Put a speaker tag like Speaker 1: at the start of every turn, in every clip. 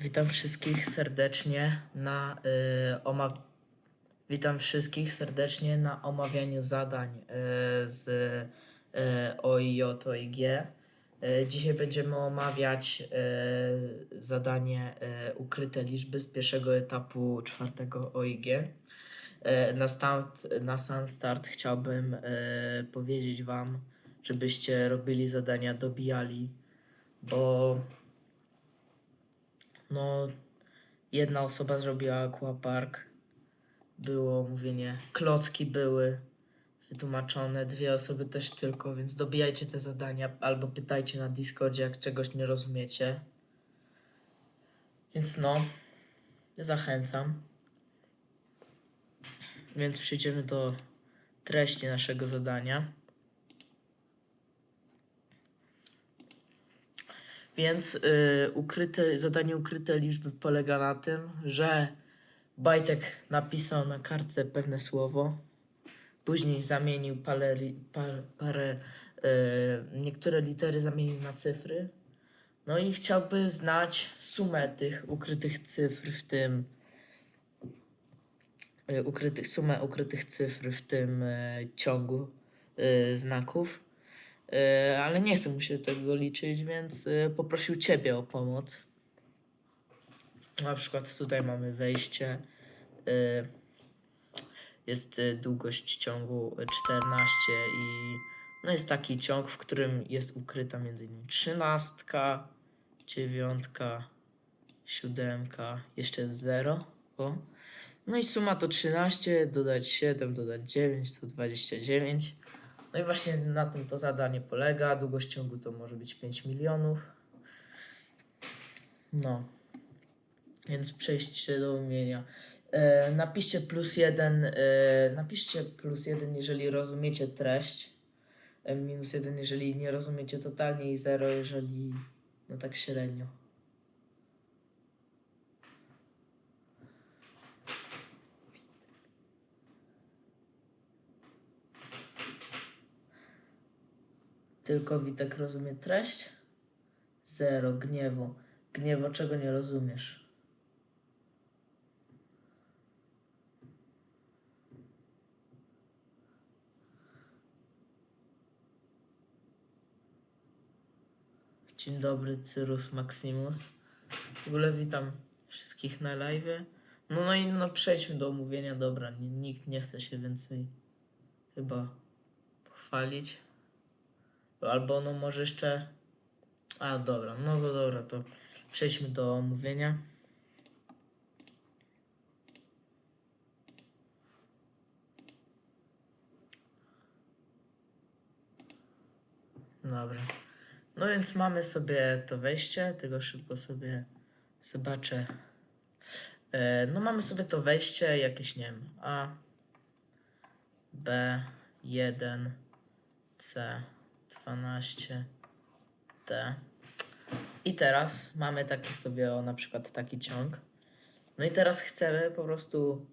Speaker 1: Witam wszystkich serdecznie na y, oma... Witam wszystkich serdecznie na omawianiu zadań y, z y, OIJ, OIG. Y, dzisiaj będziemy omawiać y, zadanie y, ukryte liczby z pierwszego etapu czwartego OIG. Y, na, start, na sam start chciałbym y, powiedzieć Wam, żebyście robili zadania, dobijali, bo no, jedna osoba zrobiła aquapark, było mówienie, klocki były wytłumaczone, dwie osoby też tylko, więc dobijajcie te zadania albo pytajcie na Discordzie, jak czegoś nie rozumiecie. Więc no, zachęcam. Więc przejdziemy do treści naszego zadania. Więc y, ukryte, zadanie ukryte liczby polega na tym, że Bajtek napisał na kartce pewne słowo, później zamienił parę, parę y, niektóre litery zamienił na cyfry. No i chciałby znać sumę tych ukrytych cyfr w tym y, ukrytych, sumę ukrytych cyfr w tym y, ciągu y, znaków. E, ale nie chce mu się tego liczyć, więc e, poprosił Ciebie o pomoc. Na przykład tutaj mamy wejście. e, Jest długość ciągu e, 14 i no jest taki ciąg, w którym jest ukryta między innymi trzynastka, dziewiątka, siódemka, jeszcze jest 0. O. No i suma to 13, dodać 7, dodać 9 to 29. No i właśnie na tym to zadanie polega. Długość ciągu to może być 5 milionów. No. Więc przejście do umienia. E, napiszcie plus jeden. E, napiszcie plus jeden, jeżeli rozumiecie treść. E, minus jeden, jeżeli nie rozumiecie totalnie i zero, jeżeli no tak średnio. Tylko Witek rozumie treść? Zero. Gniewo. Gniewo, czego nie rozumiesz? Dzień dobry, Cyrus Maximus. W ogóle witam wszystkich na live. No, no i no przejdźmy do omówienia. Dobra, ni- nikt nie chce się więcej chyba pochwalić. Albo no może jeszcze. A dobra, no to dobra, to przejdźmy do omówienia. Dobra. No więc mamy sobie to wejście, tego szybko sobie zobaczę. E, no mamy sobie to wejście, jakieś nie wiem, A, B, 1, C, 12, T. I teraz mamy taki sobie, o, na przykład taki ciąg. No i teraz chcemy po prostu,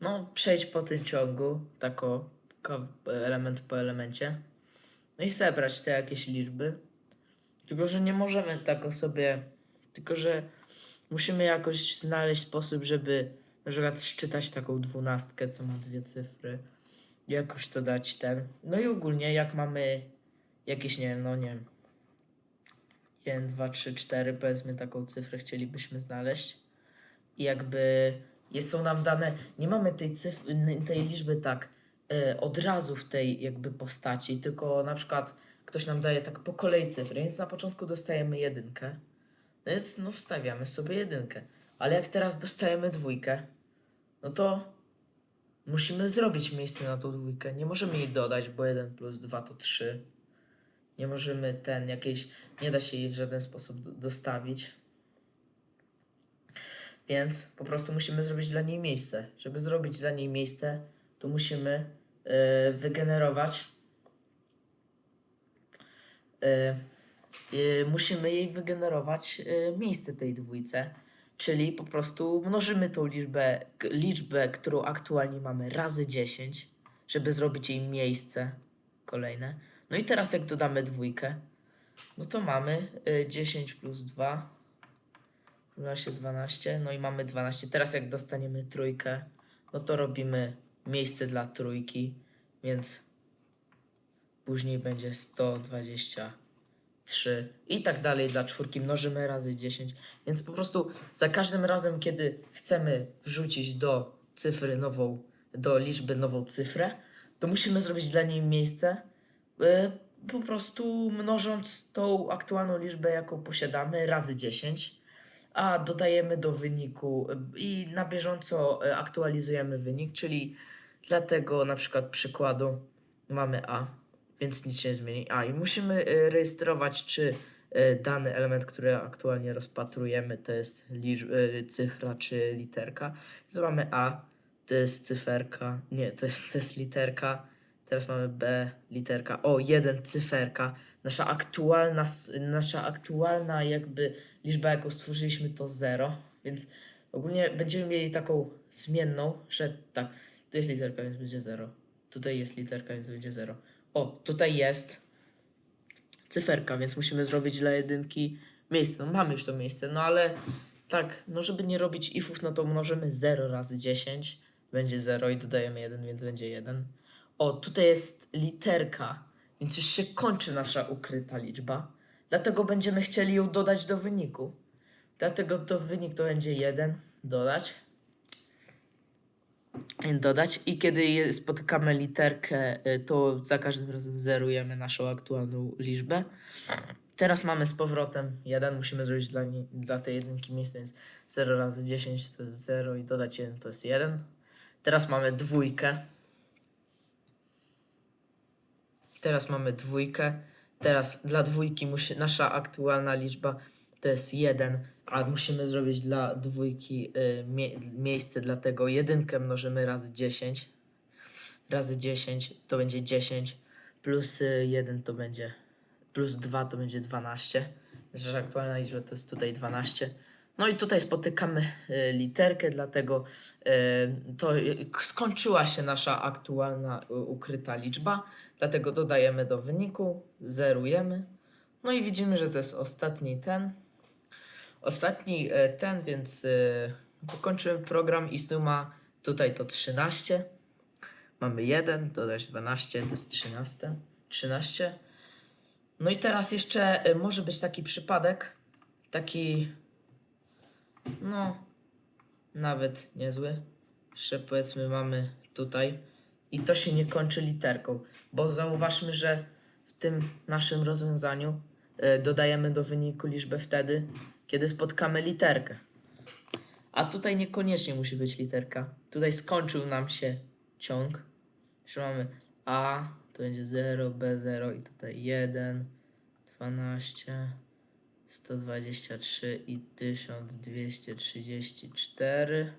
Speaker 1: no, przejść po tym ciągu, tako, ko- element po elemencie. No i zebrać te jakieś liczby. Tylko, że nie możemy tak o sobie, tylko, że musimy jakoś znaleźć sposób, żeby na przykład szczytać taką dwunastkę, co ma dwie cyfry. Jakoś to dać ten. No i ogólnie, jak mamy jakieś, nie wiem, no nie wiem, 1, 2, 3, 4, powiedzmy taką cyfrę chcielibyśmy znaleźć. I jakby są nam dane, nie mamy tej, cyfry, tej liczby tak e, od razu w tej jakby postaci, tylko na przykład ktoś nam daje tak po kolei cyfry, więc na początku dostajemy jedynkę, więc no wstawiamy sobie jedynkę. Ale jak teraz dostajemy dwójkę, no to musimy zrobić miejsce na tą dwójkę. Nie możemy jej dodać, bo 1 plus 2 to 3. Nie możemy ten jakiejś, nie da się jej w żaden sposób do- dostawić. Więc po prostu musimy zrobić dla niej miejsce. Żeby zrobić dla niej miejsce, to musimy e, wygenerować. e, e, musimy jej wygenerować e, miejsce tej dwójce. Czyli po prostu mnożymy tą liczbę, liczbę, którą aktualnie mamy razy 10, żeby zrobić jej miejsce kolejne. No i teraz jak dodamy dwójkę, no to mamy y, 10 plus 2, równa się 12, no i mamy 12. Teraz jak dostaniemy trójkę, no to robimy miejsce dla trójki, więc później będzie 123 i tak dalej dla czwórki. Mnożymy razy 10, więc po prostu za każdym razem, kiedy chcemy wrzucić do cyfry nową, do liczby nową cyfrę, to musimy zrobić dla niej miejsce, y, po prostu mnożąc tą aktualną liczbę, jaką posiadamy, razy 10 a dodajemy do wyniku y, i na bieżąco y, aktualizujemy wynik, czyli dla tego na przykład przykładu mamy A, więc nic się nie zmieni. A i musimy rejestrować, czy dany element, który aktualnie rozpatrujemy, to jest liczb, cyfra czy literka. Więc mamy A, to jest cyferka, nie, to jest, to jest literka. Teraz mamy B, literka, o, jeden cyferka. Nasza aktualna, nasza aktualna jakby liczba, jaką stworzyliśmy, to 0, więc ogólnie będziemy mieli taką zmienną, że tak, tu jest literka, więc będzie 0. Tutaj jest literka, więc będzie 0. O, tutaj jest cyferka, więc musimy zrobić dla jedynki miejsce. No mamy już to miejsce, no ale tak, no żeby nie robić ifów, no to mnożymy 0 razy 10, będzie 0 i dodajemy 1, więc będzie 1. O, tutaj jest literka, więc już się kończy nasza ukryta liczba. Dlatego będziemy chcieli ją dodać do wyniku. Dlatego to wynik to będzie 1, dodać. Dodać i kiedy spotykamy literkę, y, to za każdym razem zerujemy naszą aktualną liczbę. Teraz mamy z powrotem 1, musimy zrobić dla, niej, dla tej jedynki miejsce, więc 0 razy 10 to jest 0 i dodać 1 to jest 1. Teraz mamy dwójkę. Teraz mamy dwójkę. Teraz dla dwójki musi, nasza aktualna liczba to jest 1, a musimy zrobić dla dwójki y, mie, miejsce, dlatego jedynkę mnożymy razy 10. Razy 10 to będzie 10, plus y, 1 to będzie, plus 2 to będzie 12. Więc nasza aktualna liczba to jest tutaj 12. No i tutaj spotykamy y, literkę, dlatego y, to y, skończyła się nasza aktualna ukryta liczba, dlatego dodajemy do wyniku, zerujemy. No i widzimy, że to jest ostatni ten. Ostatni ten, więc kończymy program i suma tutaj to 13. Mamy 1, dodać 12, to jest 13. 13. No i teraz jeszcze może być taki przypadek, taki no nawet niezły, że powiedzmy mamy tutaj i to się nie kończy literką, bo zauważmy, że w tym naszym rozwiązaniu e, dodajemy do wyniku liczbę wtedy, kiedy spotkamy literkę. A tutaj niekoniecznie musi być literka. Tutaj skończył nam się ciąg. Że mamy A, to będzie 0, B0 i tutaj 1, 12, 123 i 1234.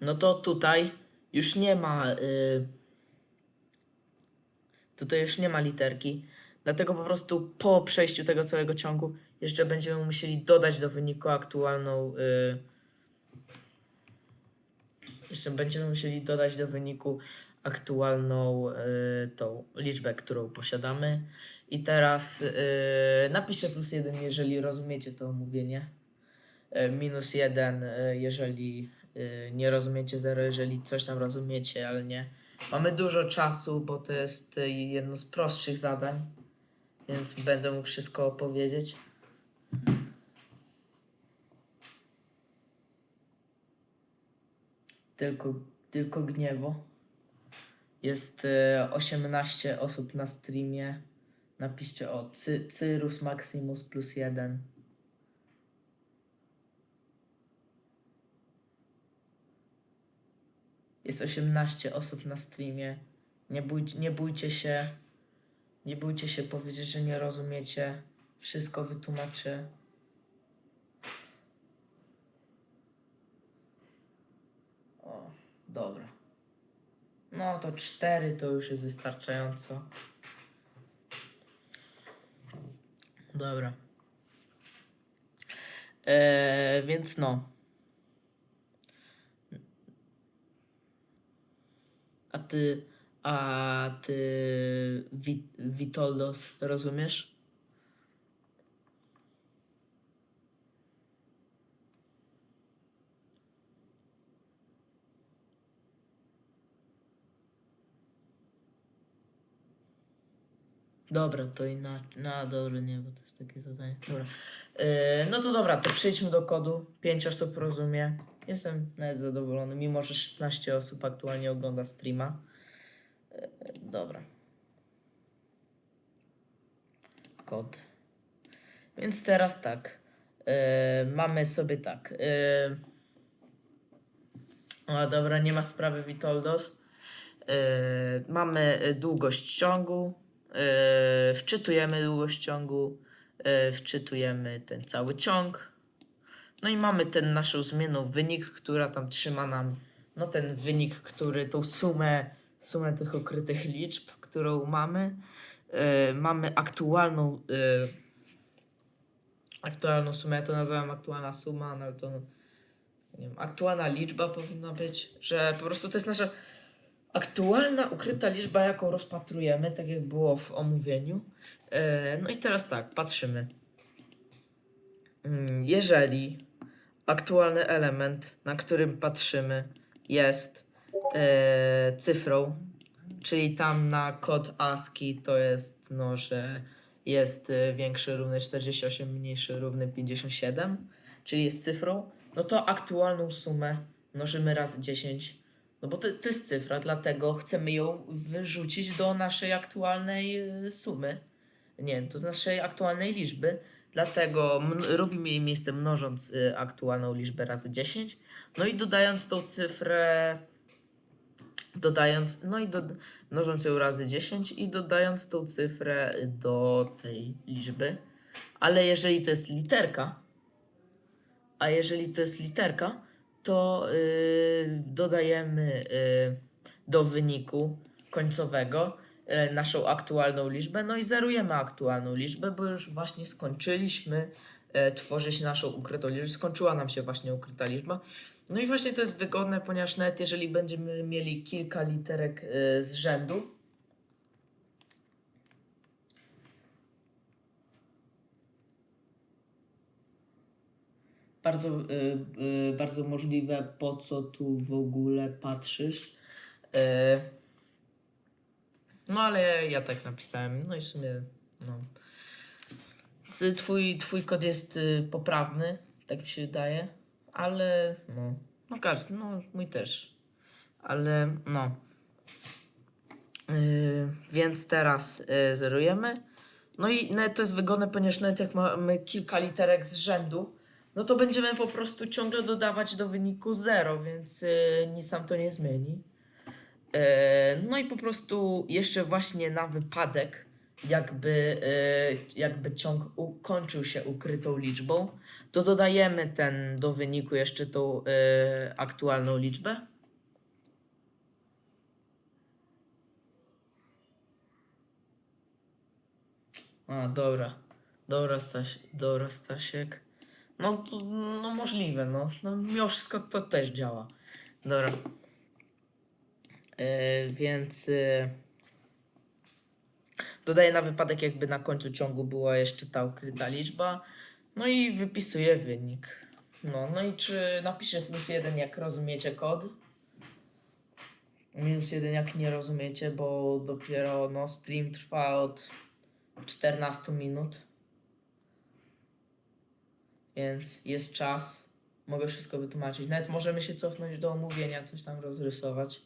Speaker 1: No to tutaj już nie ma. Y, tutaj już nie ma literki. Dlatego po prostu po przejściu tego całego ciągu jeszcze będziemy musieli dodać do wyniku aktualną. Y, jeszcze będziemy musieli dodać do wyniku aktualną y, tą liczbę, którą posiadamy. I teraz y, napiszę plus jeden, jeżeli rozumiecie to omówienie. Y, minus jeden, y, jeżeli y, nie rozumiecie zero, jeżeli coś tam rozumiecie, ale nie. Mamy dużo czasu, bo to jest y, jedno z prostszych zadań, więc będę mógł wszystko opowiedzieć. Tylko, tylko gniewo. Jest y, 18 osób na streamie. Napiszcie o Cy, Cyrus Maximus plus jeden. Jest 18 osób na streamie. Nie, bójcie, nie bójcie się. Nie bójcie się powiedzieć, że nie rozumiecie. Wszystko wytłumaczę. O, dobra. No to 4 to już jest wystarczająco. Dobra. Eee, więc no. A ty, a ty, Wit- Witoldos, rozumiesz? Dobra, to i na, na dobra, nie, bo to jest takie zadanie. Dobra. Yy, no to dobra, to przejdźmy do kodu. 5 osób rozumie. Jestem nawet zadowolony, mimo że 16 osób aktualnie ogląda streama. Yy, dobra. Kod. Więc teraz tak. Yy, mamy sobie tak. Yy, o, dobra, nie ma sprawy Witoldos. Yy, mamy długość ciągu. Yy, wczytujemy długość ciągu. Yy, wczytujemy ten cały ciąg. No i mamy ten naszą zmienną wynik, która tam trzyma nam no ten wynik, który tą sumę, sumę tych ukrytych liczb, którą mamy. Yy, mamy aktualną aktualną sumę, ja to nazywam aktualna suma, no ale to nie wiem, aktualna liczba powinna być, że po prostu to jest nasza aktualna, ukryta liczba, jaką rozpatrujemy, tak jak było w omówieniu. E, no i teraz tak, patrzymy. Mm, Jeżeli aktualny element, na którym patrzymy, jest e, cyfrą, czyli tam na kod ASCII to jest, no, że jest e, większy równy 48, mniejszy równy 57, czyli jest cyfrą, no to aktualną sumę mnożymy razy 10, no bo to, to jest cyfra, dlatego chcemy ją wyrzucić do naszej aktualnej e, sumy. Nie, do naszej aktualnej liczby. Dlatego robimy jej miejsce mnożąc y, aktualną liczbę razy 10. No i dodając tą cyfrę, dodając, no i do, mnożąc ją razy 10 i dodając tą cyfrę do tej liczby. Ale jeżeli to jest literka, a jeżeli to jest literka, to y, dodajemy y, do wyniku końcowego y, naszą aktualną liczbę, no i zerujemy aktualną liczbę, bo już właśnie skończyliśmy tworzyć naszą ukrytą liczbę. Skończyła nam się właśnie ukryta liczba. No i właśnie to jest wygodne, ponieważ nawet jeżeli będziemy mieli kilka literek z rzędu, bardzo, y, y, bardzo możliwe, po co tu w ogóle patrzysz. Y, no ale ja tak napisałem, no i w sumie, no. Twój, twój kod jest poprawny, tak mi się wydaje, ale no, no każdy, no mój też, ale no. Więc teraz zerujemy. No i to jest wygodne, ponieważ nawet jak mamy kilka literek z rzędu, no to będziemy po prostu ciągle dodawać do wyniku 0, więc y, nic nam to nie zmieni. E, no i po prostu jeszcze właśnie na wypadek, jakby, y, jakby ciąg ukończył się ukrytą liczbą, to dodajemy ten do wyniku jeszcze tą y, aktualną liczbę. A, dobra. Dobra, Staś, dobra, Stasiek. No to no możliwe, no. no mimo wszystko to też działa. Dobra. E, więc e, dodaję na wypadek, jakby na końcu ciągu była jeszcze ta ukryta liczba. No i wypisuję wynik. No, no i czy napiszę plus jeden, jak rozumiecie kod? Minus jeden, jak nie rozumiecie, bo dopiero no, stream trwa od 14 minut. Więc jest czas. Mogę wszystko wytłumaczyć. Nawet możemy się cofnąć do omówienia, coś tam rozrysować.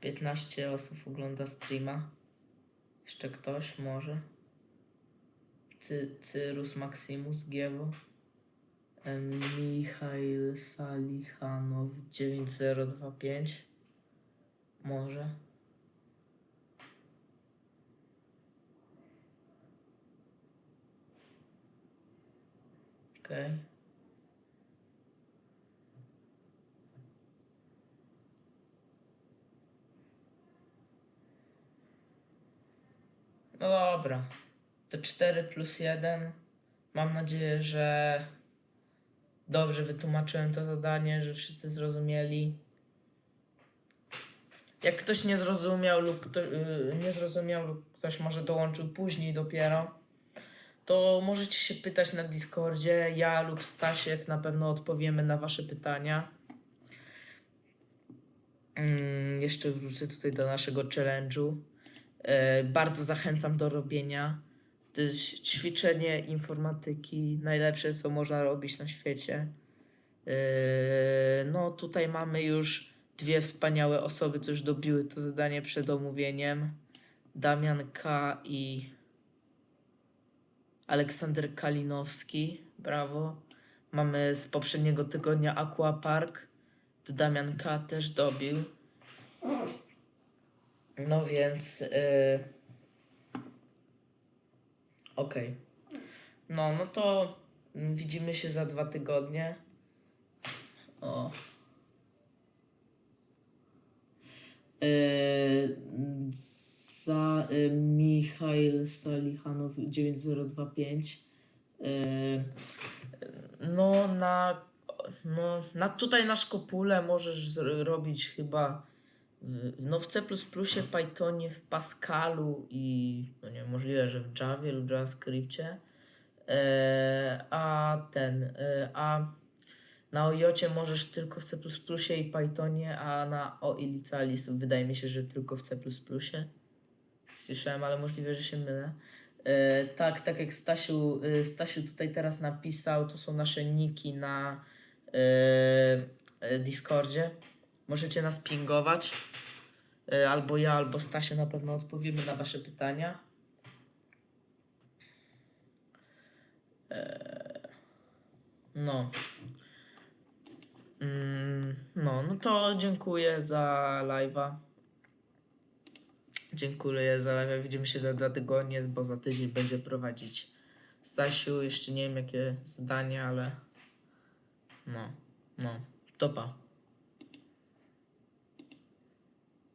Speaker 1: Piętnaście osób ogląda streama. Jeszcze ktoś może. Cy, Cyrus Maximus Giewo. Michail Salichanow 9025. Może. Okej. No dobra. To 4 plus 1. Mam nadzieję, że dobrze wytłumaczyłem to zadanie, że wszyscy zrozumieli. Jak ktoś nie zrozumiał lub kto, y, nie zrozumiał lub ktoś może dołączył później dopiero, to możecie się pytać na Discordzie. Ja lub Stasiek na pewno odpowiemy na Wasze pytania. Mm, jeszcze wrócę tutaj do naszego challenge'u. E, bardzo zachęcam do robienia. To jest ćwiczenie informatyki, najlepsze co można robić na świecie. E, no tutaj mamy już dwie wspaniałe osoby, co już dobiły to zadanie przed omówieniem. Damian K. i Aleksander Kalinowski. Brawo. Mamy z poprzedniego tygodnia Aquapark. To Damian K. też dobił. No więc. Yy... Okej. No, no to widzimy się za dwa tygodnie. O. Yy, za y, Michail Salihanow 9025. Yy, no na, no na tutaj na szkopule możesz zr- robić chyba no w C++, Pythonie, w Pascalu i no nie możliwe, że w Javie lub JavaScriptie. E, a ten, e, a na OJOcie możesz tylko w C++ i Pythonie, a na O i Licalis wydaje mi się, że tylko w C++. Słyszałem, ale możliwe, że się mylę. E, tak, tak jak Stasiu, e, Stasiu tutaj teraz napisał, to są nasze niki na e, e, Discordzie. Możecie nas pingować. E, albo ja, albo Stasiu na pewno odpowiemy na wasze pytania. E, no. Mm, no, no to dziękuję za live'a. Dziękuję za live. Widzimy się za dwa tygodnie, bo za tydzień będzie prowadzić Stasiu. Jeszcze nie wiem jakie zadanie, ale no, no, topa.